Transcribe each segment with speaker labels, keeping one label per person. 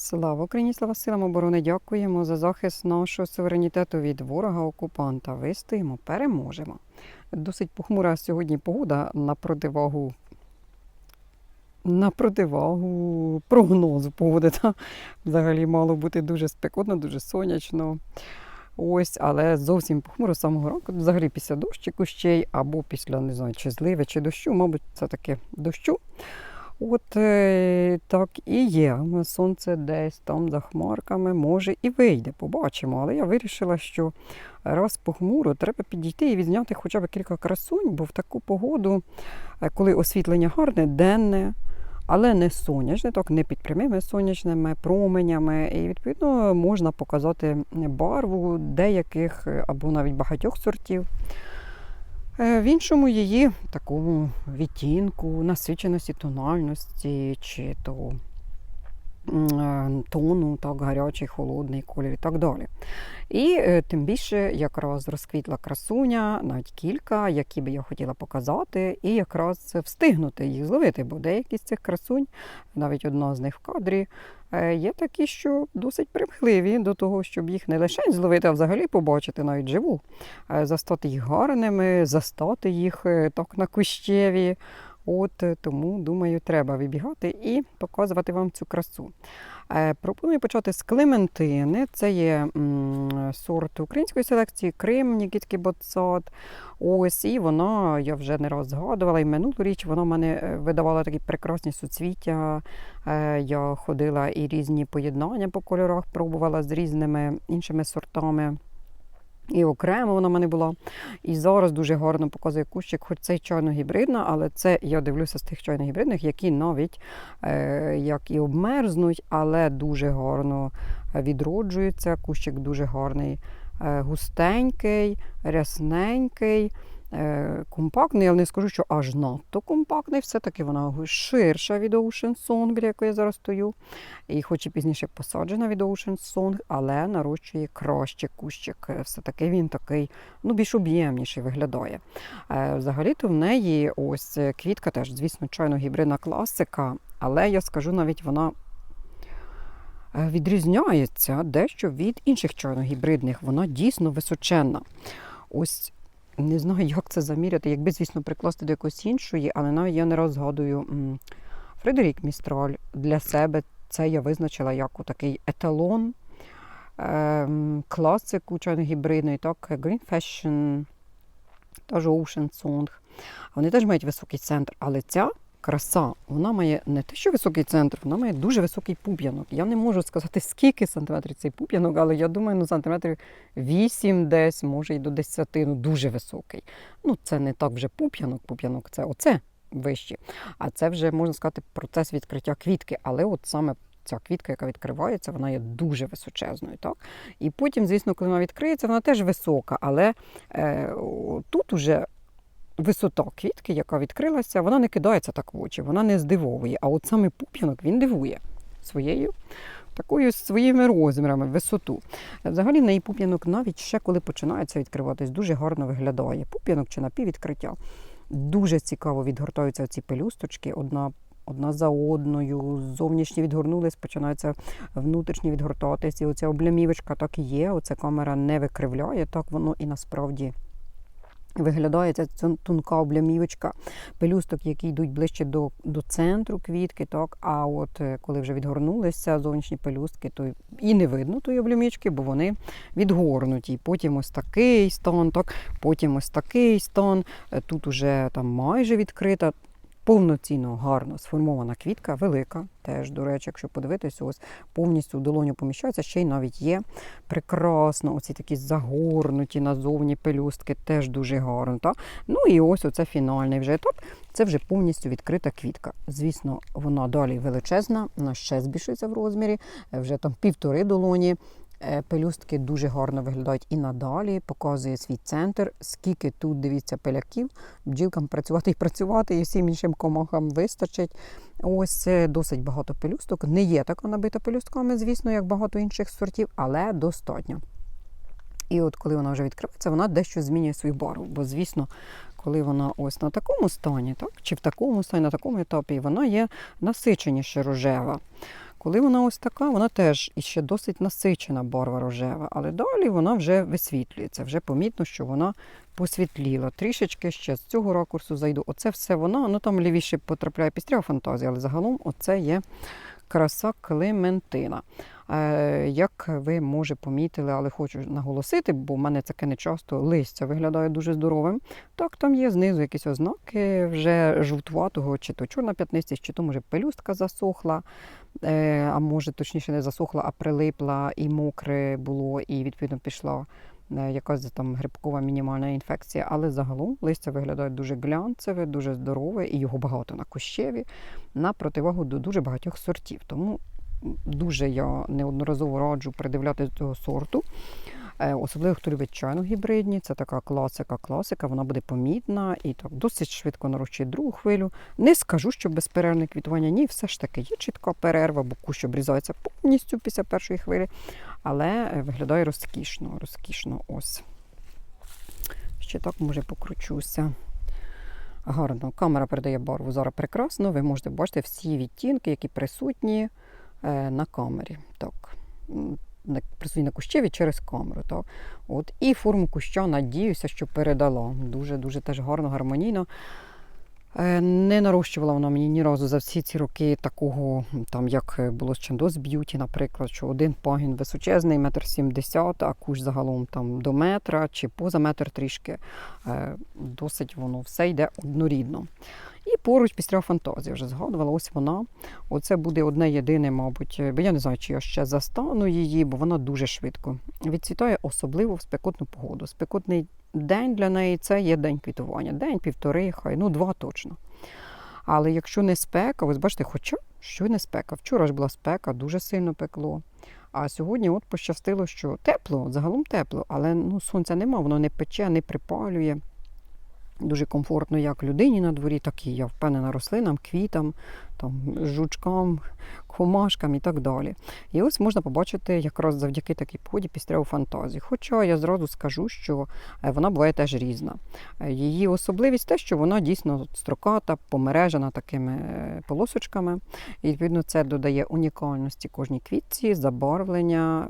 Speaker 1: Слава Україні, слава силам оборони! Дякуємо за захист нашого суверенітету від ворога-окупанта. Вистоїмо, переможемо. Досить похмура сьогодні погода на противагу. На противагу прогнозу погоди. Та? Взагалі мало бути дуже спекотно, дуже сонячно. Ось, але зовсім похмуро з самого ранку. Взагалі після дощику ще й, або після не знаю, чи зливи, чи дощу, мабуть, це таке дощу. От е, так і є. Сонце десь там за хмарками може і вийде, побачимо. Але я вирішила, що раз похмуро, треба підійти і відзняти хоча б кілька красунь, бо в таку погоду, е, коли освітлення гарне, денне, але не сонячне, так не під прямими сонячними променями. І відповідно можна показати барву деяких е, або навіть багатьох сортів. Е, В іншому її такому відтінку, насиченості, тональності, чи то тону, так, гарячий, холодний колір і так далі. І е, тим більше якраз розквітла красуня, навіть кілька, які би я хотіла показати, і якраз встигнути їх зловити, бо деякі з цих красунь, навіть одна з них в кадрі, е, є такі, що досить примхливі до того, щоб їх не лише зловити, а взагалі побачити навіть живу, Е, застати їх гарними, застати їх е, так на кущеві. От е, тому, думаю, треба вибігати і показувати вам цю красу. Е, Пропоную почати з Клементини. Це є сорт української селекції Крим, Нікітський Боцат. Ось, і вона, я вже не раз згадувала, і минулу річ вона мене е, видавала такі прекрасні суцвіття. Я ходила і різні поєднання по кольорах, пробувала з різними іншими сортами. І окремо вона в мене була. І зараз дуже гарно показує кущик, хоч це й чайно-гібридна, але це я дивлюся з тих чайно-гібридних, які навіть е, як і обмерзнуть, але дуже гарно відроджуються. Кущик дуже гарний, е, густенький, рясненький. Е, Компактний, але не скажу, що аж надто компактний. Все-таки вона ширша від Ocean Song, біля якої я зараз стою. І хоч і пізніше посаджена від Ocean Song, але нарощує краще кущик. Все-таки він такий ну, більш об'ємніший виглядає. Е, Взагалі-то в неї ось квітка теж, звісно, чайно-гібридна класика, але я скажу навіть вона. е, Відрізняється дещо від інших чайно-гібридних. Вона дійсно височенна. Ось не знаю, як це заміряти, якби, звісно, прикласти до якоїсь іншої, але навіть я не раз згадую Фредерік Містраль для себе це я визначила як такий еталон ем, класику чайно-гібридної, так, Green Fashion, теж Ocean Song. Вони теж мають високий центр, але ця краса, вона має не те, що високий центр, вона має дуже високий пуп'янок. Я не можу сказати, скільки сантиметрів цей пуп'янок, але я думаю, ну, сантиметрів 8 десь, може і до 10, ну дуже високий. Ну, це не так вже пуп'янок, пуп'янок це оце вище. А це вже можна сказати процес відкриття квітки. Але от саме ця квітка, яка відкривається, вона є дуже височезною. Так? І потім, звісно, коли вона відкриється, вона теж висока, але е, тут уже. Висота квітки, яка відкрилася, вона не кидається так в очі, вона не здивовує. А от саме пуп'янок він дивує своєю такою своїми розмірами, висоту. Взагалі неї пуп'янок навіть ще коли починається відкриватись, дуже гарно виглядає. Пуп'янок чи напіввідкриття. Дуже цікаво відгортаються ці пелюсточки, одна. Одна за одною, зовнішні відгорнулись, починаються внутрішні відгортатись. І оця облямівочка так і є. Оця камера не викривляє, так воно і насправді виглядає ця тонка облямівочка, пелюсток, які йдуть ближче до, до центру квітки. Так? А от е, коли вже відгорнулися зовнішні пелюстки, то і не видно тої облямівочки, бо вони відгорнуті. Потім ось такий стан, так? потім ось такий стан. Е, Тут уже там майже відкрита. Повноцінно гарно сформована квітка, велика. Теж, до речі, якщо подивитися, ось повністю в долоню поміщається, ще й навіть є прекрасно. Оці такі загорнуті назовні пелюстки, теж дуже гарно. Та? Ну і ось оце фінальний вже етап. Це вже повністю відкрита квітка. Звісно, вона далі величезна, вона ще збільшується в розмірі, вже там півтори долоні. Е, Пелюстки дуже гарно виглядають і надалі, показує свій центр. Скільки тут, дивіться, пиляків, бджілкам працювати і працювати, і всім іншим комахам вистачить. Ось е, досить багато пелюсток. Не є така набита пелюстками, звісно, як багато інших сортів, але достатньо. І от коли вона вже відкривається, вона дещо змінює свою барву. Бо, звісно, коли вона ось на такому стані, так, чи в такому стані, на такому етапі, вона є насиченіше рожева. Коли вона ось така, вона теж іще досить насичена барва рожева, але далі вона вже висвітлюється. Вже помітно, що вона посвітліла. Трішечки ще з цього ракурсу зайду. Оце все вона, ну там лівіше потрапляє пістрява фантазія, але загалом оце є краса Клементина. Е, як ви може помітили, але хочу наголосити, бо в мене таке не часто листя виглядає дуже здоровим. Так, там є знизу якісь ознаки вже жовтуватого, чи то чорна п'ятнистість, чи то може пелюстка засохла, е, а може точніше не засохла, а прилипла і мокре було, і відповідно пішла. Е, Якась там грибкова мінімальна інфекція, але загалом листя виглядає дуже глянцеве, дуже здорове, і його багато на кущеві, на противагу до дуже багатьох сортів. Тому дуже я неодноразово раджу придивляти цього сорту. Е, Особливо, хто любить чайну гібридні, це така класика, класика, вона буде помітна і так досить швидко нарощує другу хвилю. Не скажу, що безперервне квітування, ні, все ж таки є чітка перерва, бо кущ обрізається повністю після першої хвилі, але е, виглядає розкішно, розкішно ось. Ще так, може, покручуся. Гарно, камера передає барву зараз прекрасно. Ви можете бачити всі відтінки, які присутні е, на камері. Так. Присутні на кущеві через камеру. Так. От. І форму куща, надіюся, що передала. Дуже-дуже теж гарно, гармонійно. Е, Не нарощувала вона мені ні разу за всі ці роки такого, там як е, було з Чандос Б'юті, наприклад, що один пагін височезний, метр сімдесят, а кущ загалом там до метра чи поза метр трішки. Е, Досить воно все йде однорідно. І поруч після фантазії вже згадувала, ось вона. Оце буде одне єдине, мабуть, бо я не знаю, чи я ще застану її, бо вона дуже швидко відцвітає, особливо в спекотну погоду. Спекотний день для неї це є день квітування. День, півтори, хай, ну два точно. Але якщо не спека, ви бачите, хоча що не спека. Вчора ж була спека, дуже сильно пекло. А сьогодні от пощастило, що тепло, загалом тепло, але ну, сонця нема, воно не пече, не припалює. Дуже комфортно як людині на дворі, так і я впевнена рослинам, квітам, там, жучкам, комашкам і так далі. І ось можна побачити якраз завдяки такій погоді пістряву фантазію. Хоча я зразу скажу, що е, вона буває теж різна. Її особливість те, що вона дійсно строката, помережена такими е, полосочками. І відповідно це додає унікальності кожній квітці, забарвлення.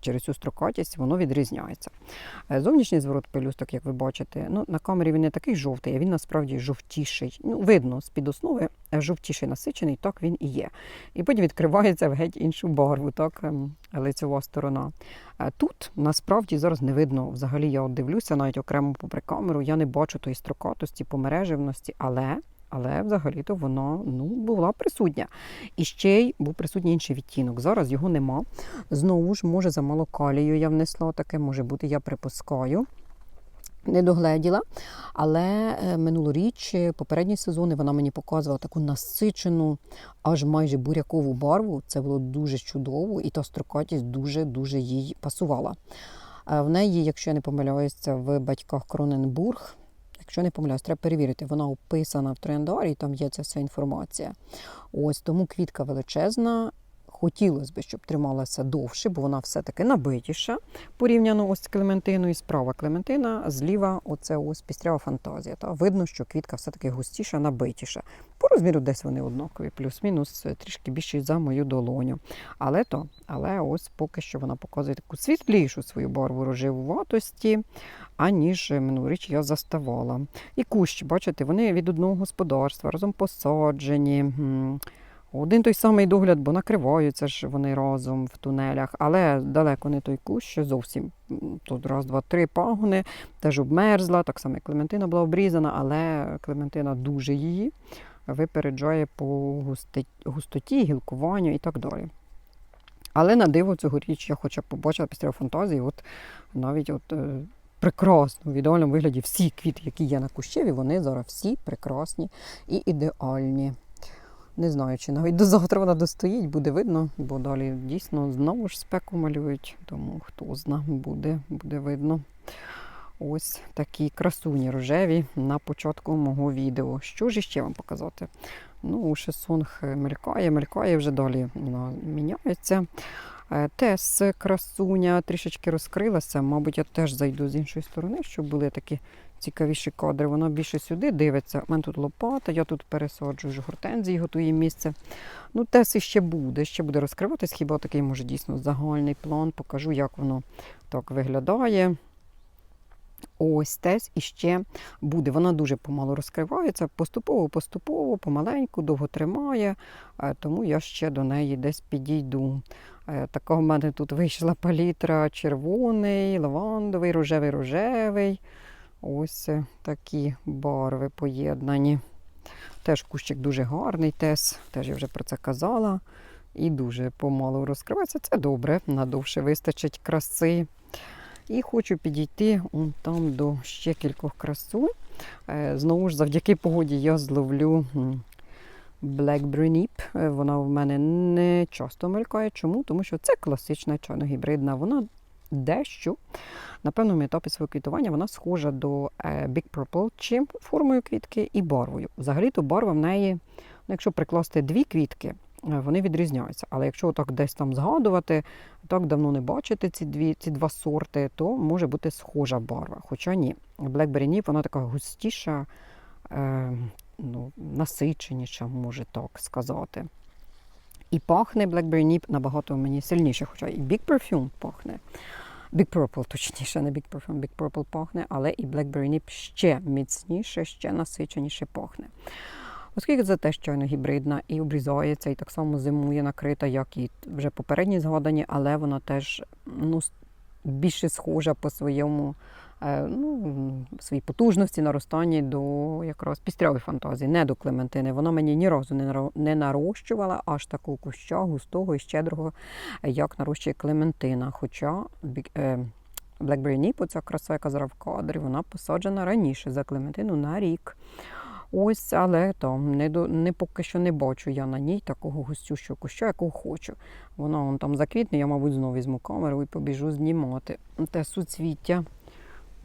Speaker 1: Через цю строкатість воно відрізняється. Е, Зовнішній зворот пелюсток, як ви бачите, ну, на камері він не такий жовтий, а він насправді жовтіший. Ну, видно, з-під основи е, жовтіший насичений, так він і є. І потім відкривається в геть іншу барву, так, ем, лицьова сторона. Е, Тут насправді зараз не видно. Взагалі я от дивлюся навіть окремо попри камеру, я не бачу тої строкатості, помереживності, але. Але взагалі-то вона ну, була присутня. І ще й був присутній інший відтінок. Зараз його нема. Знову ж, може, замало калію я внесла, таке може бути, я припускаю. Не догледіла, але е, минулоріч, е, попередні сезони, вона мені показувала таку насичену, аж майже бурякову барву. Це було дуже чудово, і та строкатість дуже-дуже їй пасувала. Е, В неї, якщо я не помиляюся, в батьках Кроненбург, якщо не помиляюсь, треба перевірити, вона описана в трендарі, там є ця вся інформація. Ось тому квітка величезна. Хотілося б, щоб трималася довше, бо вона все-таки набитіша порівняно ось з Клементиною. Справа Клементина, зліва оце ось пістрява фантазія. Та видно, що квітка все-таки густіша, набитіша. По розміру десь вони однакові, плюс-мінус е, трішки більші за мою долоню. Але то, але ось поки що вона показує таку світлішу свою барву рожевуватості, аніж минулоріч я заставала. І кущі, бачите, вони від одного господарства разом посаджені. Один той самий догляд, бо накриваються ж вони разом в тунелях, але далеко не той кущ, що зовсім тут раз, два, три пагони, теж обмерзла, так само Клементина була обрізана, але Клементина дуже її випереджає по густоті, гілкуванню і так далі. Але на диво цьогоріч я хоча б побачила після фантазії, от навіть от. е, Прекрасно, в ідеальному вигляді всі квіти, які є на кущеві, вони зараз всі прекрасні і ідеальні. Не знаю, чи навіть до завтра вона достоїть, буде видно, бо далі дійсно знову ж спеку малюють, тому хто зна, буде, буде видно. Ось такі красуні рожеві на початку мого відео. Що ж іще вам показати? Ну, шесонг мелькає, мелькає вже далі вона міняється. Е, Тес красуня трішечки розкрилася. Мабуть, я теж зайду з іншої сторони, щоб були такі цікавіші кадри. Вона більше сюди дивиться. У мене тут лопата, я тут пересаджую гортензії, готую місце. Ну, тес іще буде, ще буде розкриватись, хіба такий, може, дійсно загальний план. Покажу, як воно так виглядає. Ось тес іще буде. Вона дуже помало розкривається, поступово-поступово, помаленьку, довго тримає, е, тому я ще до неї десь підійду. Е, Така в мене тут вийшла палітра червоний, лавандовий, рожевий, рожевий. Ось такі барви поєднані. Теж кущик дуже гарний, тес, теж я вже про це казала. І дуже помалу розкривається. Це добре, надовше вистачить краси. І хочу підійти он там до ще кількох красу. Е, Знову ж завдяки погоді я зловлю Blackberry Nip. Е, Вона в мене не часто мелькає. Чому? Тому що це класична чайно-гібридна. Вона дещо на певному етапі свого квітування вона схожа до е, Big Purple, чим формою квітки і барвою. Взагалі-то барва в неї, ну, якщо прикласти дві квітки, е, вони відрізняються. Але якщо так десь там згадувати, так давно не бачити ці дві ці два сорти, то може бути схожа барва. Хоча ні, Blackberry Nip, вона така густіша, е, ну, насиченіша, може так сказати. І пахне Blackberry Nip набагато мені сильніше, хоча і Big Perfume пахне. Big Purple, точніше, не Big Perfume, Big Purple пахне, але і Blackberry Nip ще міцніше, ще насиченіше пахне. Оскільки це теж чайно гібридна і обрізається, і так само зимує накрита, як і вже попередні згадані, але вона теж ну, більше схожа по своєму ну, своїй потужності, наростанні до якраз пістрявої фантазії, не до Клементини. Вона мені ні разу не нарощувала аж такого куща густого і щедрого, е, як нарощує Клементина. Хоча е, Blackberry Nip, ця краса, яка зараз в кадрі, вона посаджена раніше за Клементину на рік. Ось, але там не, до, не поки що не бачу я на ній такого густющого куща, якого хочу. Вона вон там заквітне, я, мабуть, знову візьму камеру і побіжу знімати. Те суцвіття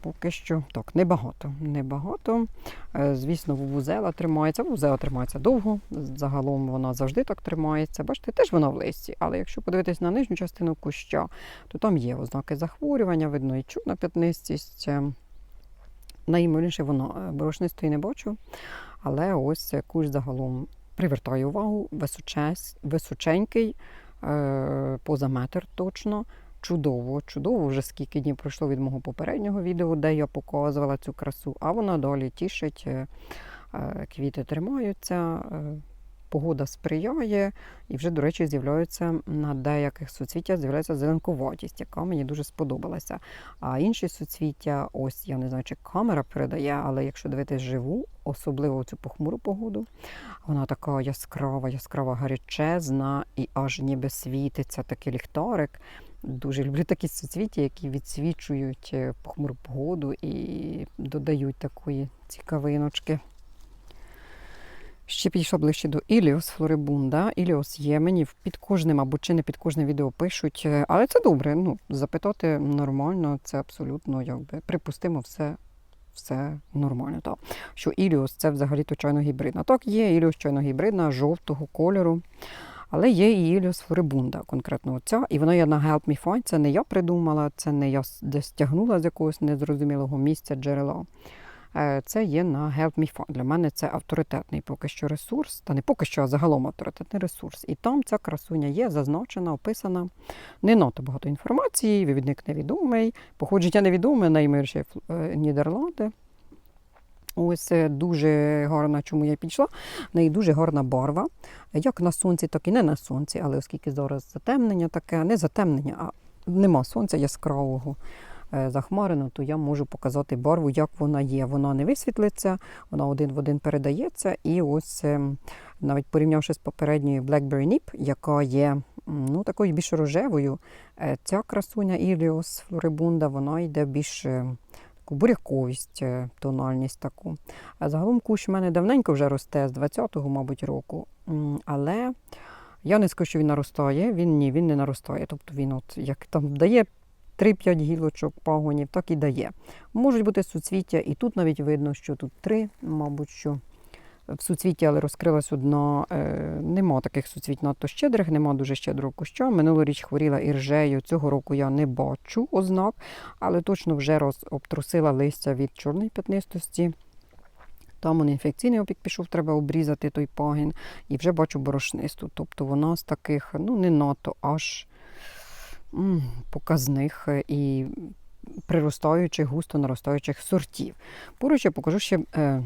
Speaker 1: поки що так, небагато. Небагато. Е, Звісно, вузела тримається. Вузела тримається довго. Загалом вона завжди так тримається. Бачите, теж вона в листі. Але якщо подивитись на нижню частину куща, то там є ознаки захворювання, видно і чудна п'ятнистість. Е, Найімовірніше воно е, борошнистої не бачу, але ось кущ загалом привертає увагу, височенький, е, поза метр точно. Чудово, чудово, вже скільки днів пройшло від мого попереднього відео, де я показувала цю красу, а вона далі тішить, е, е, квіти тримаються, е, погода сприяє, і вже, до речі, з'являються на деяких суцвіттях з'являється зеленкуватість, яка мені дуже сподобалася. А інші суцвіття, ось я не знаю, чи камера передає, але якщо дивитись живу, особливо цю похмуру погоду, вона така яскрава, яскрава, гарячезна і аж ніби світиться такий ліхтарик. Дуже люблю такі суцвіття, які відсвічують е, похмуру погоду і додають такої цікавиночки. Ще підійшла ближче до Іліос Флорибунда. Іліос мені під кожним або чи не під кожне відео пишуть, е, але це добре. Ну, запитати нормально, це абсолютно якби припустимо все. Все нормально, так. Що Іліос це взагалі то чайно гібридна. Так, є Іліос чайно гібридна, жовтого кольору. Але є і Іліос Флорибунда, конкретно оця. І вона є на Help Me Find. Це не я придумала, це не я десь тягнула з якогось незрозумілого місця джерела. Е, Це є на Help Me Find. Для мене це авторитетний поки що ресурс, та не поки що, а загалом авторитетний ресурс. І там ця красуня є зазначена, описана. Не надто багато інформації, вивідник невідомий, походження невідоме, найменше Нідерланди. Ось е, дуже гарна, чому я підійшла. В неї дуже гарна барва. Як на сонці, так і не на сонці, але оскільки зараз затемнення таке, не затемнення, а нема сонця яскравого е, захмарено, то я можу показати барву, як вона є. Вона не висвітлиться, вона один в один передається. І ось ем, навіть порівнявши з попередньою Blackberry Nip, яка є ну, такою більш рожевою, е, ця красуня Іліос Флорибунда, вона йде більш е, таку буряковість, е, тональність таку. А загалом кущ в мене давненько вже росте, з 20-го, мабуть, року. Але я не скажу, що він наростає. Він ні, він не наростає. Тобто він, от як там дає 3-5 гілочок пагонів, так і дає. Можуть бути суцвіття, і тут навіть видно, що тут три, мабуть, що в суцвіті, але розкрилась одна. Е, нема таких суцвіть надто щедрих, нема дуже щедрого куща. Минулоріч хворіла іржею. Цього року я не бачу ознак, але точно вже роз, обтрусила листя від чорної п'ятнистості. Там он інфекційний опік пішов, треба обрізати той пагін. І вже бачу борошнисту. Тобто вона з таких, ну, не надто аж показних е, і приростаючих, густо наростаючих сортів. Поруч я покажу ще е,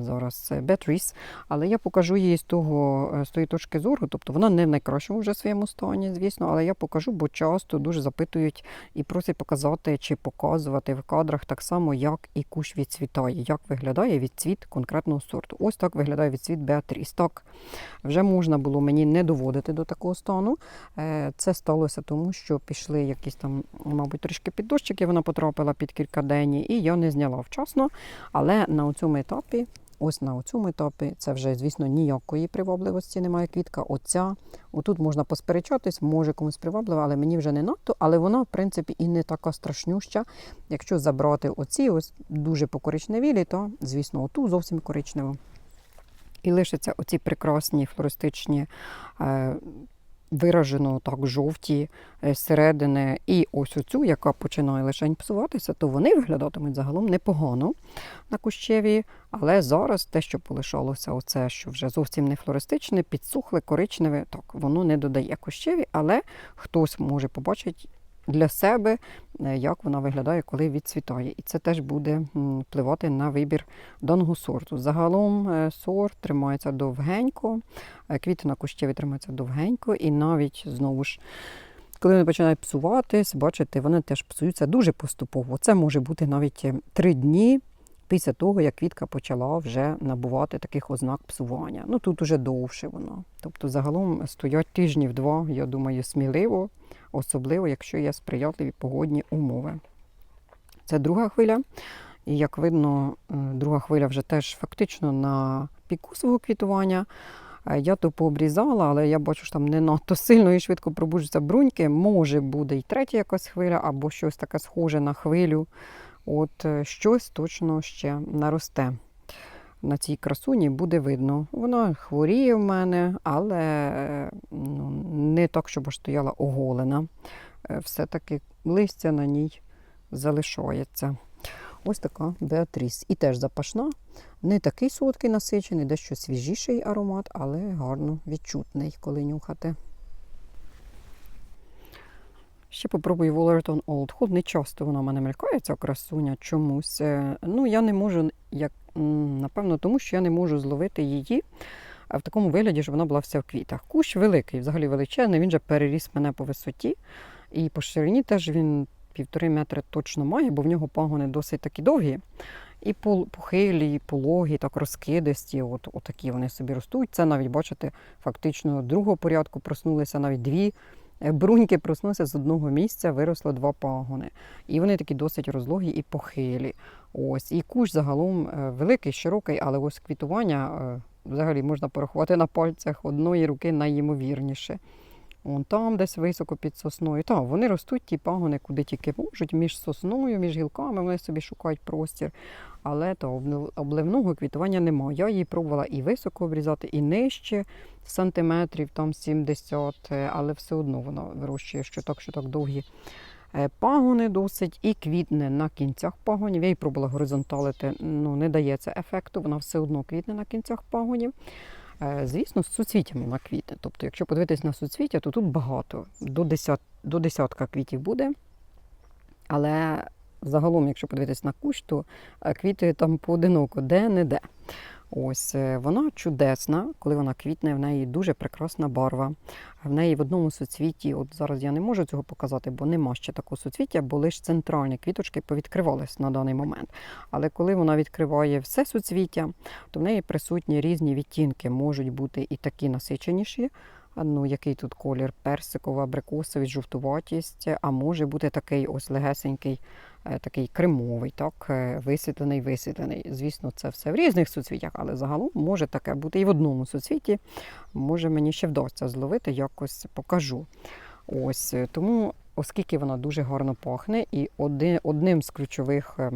Speaker 1: зараз Beatrice, але я покажу її з того е, з тої точки зору. Тобто вона не в найкращому вже своєму стані, звісно, але я покажу, бо часто дуже запитують і просять показати чи показувати в кадрах так само, як і кущ відцвітає, як виглядає відцвіт конкретного сорту. Ось так виглядає відцвіт Beatrice. Так, вже можна було мені не доводити до такого стану. Е, Це сталося тому, що пішли якісь там, мабуть, трішки під дощики, вона потрапила під кілька день, і я не зняла вчасно. Але на цьому етапі, ось на цьому етапі, це вже, звісно, ніякої привабливості немає квітка. Оця, отут можна посперечатись, може комусь приваблива, але мені вже не надто. Але вона, в принципі, і не така страшнюща. Якщо забрати оці, ось дуже покоричневілі, то, звісно, оту зовсім коричневу. І лишаться оці прекрасні флористичні. Е, Виражено так жовті е, зсередини, і ось оцю, яка починає лише псуватися, то вони виглядатимуть загалом непогано на кущеві. Але зараз те, що полишалося, оце, що вже зовсім не флористичне, підсухле, коричневе, так воно не додає кущеві, але хтось може побачити для себе, е, як вона виглядає, коли відцвітає. І це теж буде впливати на вибір даного сорту. Загалом е, сорт тримається довгенько, е, квіти на кущеві тримаються довгенько, і навіть знову ж. Коли вони починають псуватись, бачите, вони теж псуються дуже поступово. Це може бути навіть три дні після того, як квітка почала вже набувати таких ознак псування. Ну тут уже довше воно. Тобто, загалом стоять тижнів два, я думаю, сміливо, особливо, якщо є сприятливі погодні умови. Це друга хвиля. І як видно, е, друга хвиля вже теж фактично на піку свого квітування. Е, Я то пообрізала, але я бачу, що там не надто сильно і швидко пробуджуються бруньки. Може буде і третя якась хвиля, або щось таке схоже на хвилю. От е, щось точно ще наросте. На цій красуні буде видно. Вона хворіє в мене, але е, ну, не так, щоб стояла оголена. Е, Все-таки листя на ній залишається. Ось така Беатріс. І теж запашна. Не такий солодкий насичений, дещо свіжіший аромат, але гарно відчутний, коли нюхати. Ще попробую Wolverton Old Hold. Не часто вона в мене мелькає, ця красуня чомусь. Е, Ну, я не можу, як, напевно, тому що я не можу зловити її в такому вигляді, щоб вона була вся в квітах. Кущ великий, взагалі величезний, він же переріс мене по висоті. І по ширині теж він півтори метри точно має, бо в нього пагони досить такі довгі. І похилі, і пологі, так розкидисті, от, отакі вони собі ростуть. Це навіть, бачите, фактично другого порядку проснулися навіть дві бруньки проснулися з одного місця, виросло два пагони. І вони такі досить розлогі і похилі. Ось. І кущ загалом е, великий, широкий, але ось квітування е, взагалі можна порахувати на пальцях одної руки найімовірніше. Вон там десь високо під сосною. Так, вони ростуть ті пагони, куди тільки можуть, між сосною, між гілками, вони собі шукають простір. Але то обливного квітування немає. Я її пробувала і високо обрізати, і нижче сантиметрів, там 70, е, але все одно вона вирощує що так, що так довгі е, пагони досить, і квітне на кінцях пагонів. Я її пробувала горизонталити, ну не дає це ефекту, вона все одно квітне на кінцях пагонів. Е, Звісно, з суцвітями на квіти. Тобто, якщо подивитись на суцвіття, то тут багато, до, десят, до десятка квітів буде. Але загалом, якщо подивитись на кущ, то е, квіти там поодиноко, де-не-де. Ось е, вона чудесна, коли вона квітне, в неї дуже прекрасна барва. В неї в одному суцвіті, от зараз я не можу цього показати, бо нема ще такого суцвіття, бо лише центральні квіточки повідкривались на даний момент. Але коли вона відкриває все суцвіття, то в неї присутні різні відтінки, можуть бути і такі насиченіші. Ну, який тут колір персикова, абрикосовий, жовтуватість, а може бути такий ось легесенький, такий кремовий, так, е, висвітлений, висвітлений. Звісно, це все в різних суцвіттях, але загалом може таке бути і в одному суцвіті. Може, мені ще вдасться зловити, якось покажу. Ось е, тому, оскільки вона дуже гарно пахне, і одним з ключових е,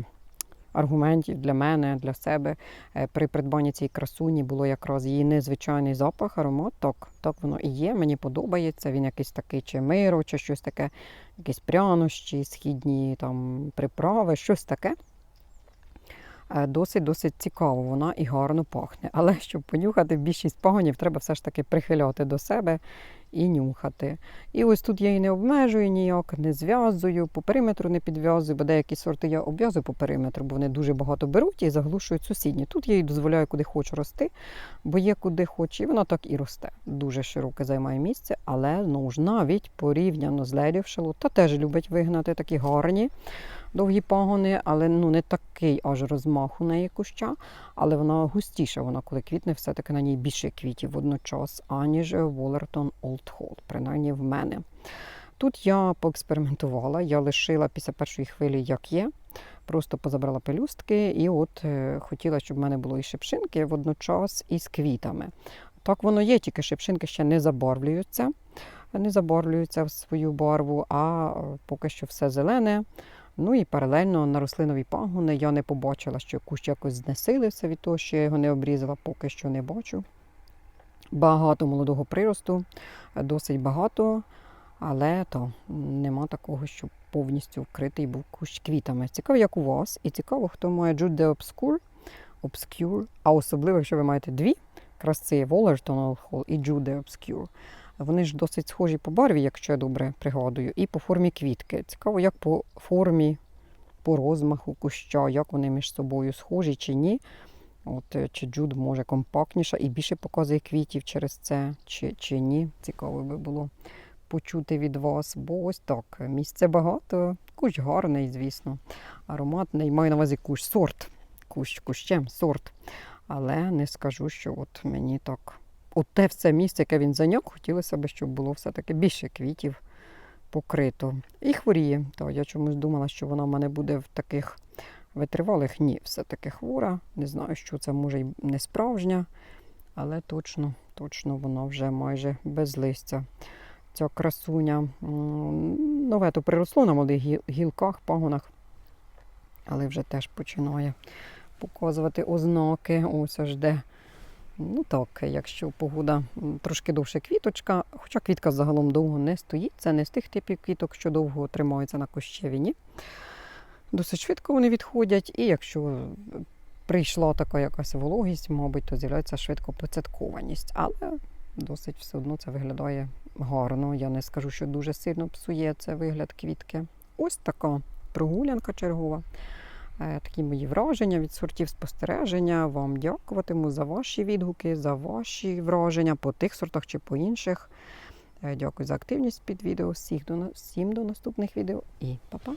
Speaker 1: аргументів для мене, для себе е, при придбанні цієї красуні було якраз її незвичайний запах, аромат. Так, так воно і є. Мені подобається. Він якийсь такий чи миру, чи щось таке, якісь прянощі, східні там приправи, щось таке. Е, Досить досить цікаво, вона і гарно пахне. Але щоб понюхати більшість пагонів, треба все ж таки прихиляти до себе і нюхати. І ось тут я її не обмежую ніяк, не зв'язую, по периметру не підв'язую, бо деякі сорти я обв'язую по периметру, бо вони дуже багато беруть і заглушують сусідні. Тут я їй дозволяю куди хочу рости, бо є куди хочу, і вона так і росте. Дуже широке займає місце, але ну ж навіть порівняно з ледівшелу, та теж любить вигнати такі гарні довгі пагони, але ну не такий аж розмах у неї куща, але вона густіша. Вона коли квітне, все-таки на ній більше квітів водночас, аніж Волертон Old Hall, принаймні в мене. Тут я поекспериментувала, я лишила після першої хвилі, як є. Просто позабрала пелюстки і от е, хотіла, щоб в мене було і шипшинки водночас із квітами. Так воно є, тільки шипшинки ще не забарвлюються, не забарвлюються в свою барву, а е, поки що все зелене. Ну і паралельно на рослинові пагони я не побачила, що кущ якось знесилився від того, що я його не обрізала, поки що не бачу. Багато молодого приросту, досить багато, але то нема такого, щоб повністю вкритий був кущ квітами. Цікаво, як у вас, і цікаво, хто має Jude de Obscure, Obscure, а особливо, якщо ви маєте дві краси Old Hall і Jude Obscure. Вони ж досить схожі по барві, якщо я добре пригадую, і по формі квітки. Цікаво, як по формі, по розмаху куща, як вони між собою схожі чи ні. От, е, Чи джуд може компактніша і більше показує квітів через це, чи, чи ні. Цікаво би було почути від вас. Бо ось так, місце багато, кущ гарний, звісно. Ароматний, маю на увазі кущ, сорт. Кущ кущем, сорт. Але не скажу, що от мені так от те все місце, яке він зайняв, хотілося б, щоб було все-таки більше квітів покрито. І хворіє. То я чомусь думала, що вона в мене буде в таких витривалих. Ні, все-таки хвора. Не знаю, що це може й не справжня, але точно, точно вона вже майже без листя. Ця красуня нове то приросло на гі- гілках, пагонах, але вже теж починає показувати ознаки. Ось аж де Ну так, якщо погода трошки довше квіточка, хоча квітка загалом довго не стоїть, це не з тих типів квіток, що довго тримаються на кущевіні. Досить швидко вони відходять, і якщо прийшла така якась вологість, мабуть, то з'являється швидко поцяткованість. Але досить все одно це виглядає гарно. Я не скажу, що дуже сильно псує це вигляд квітки. Ось така прогулянка чергова. Е, Такі мої враження від сортів спостереження. Вам дякуватиму за ваші відгуки, за ваші враження по тих сортах чи по інших. Е, Дякую за активність під відео. Всіх до, всім до наступних відео і па-па!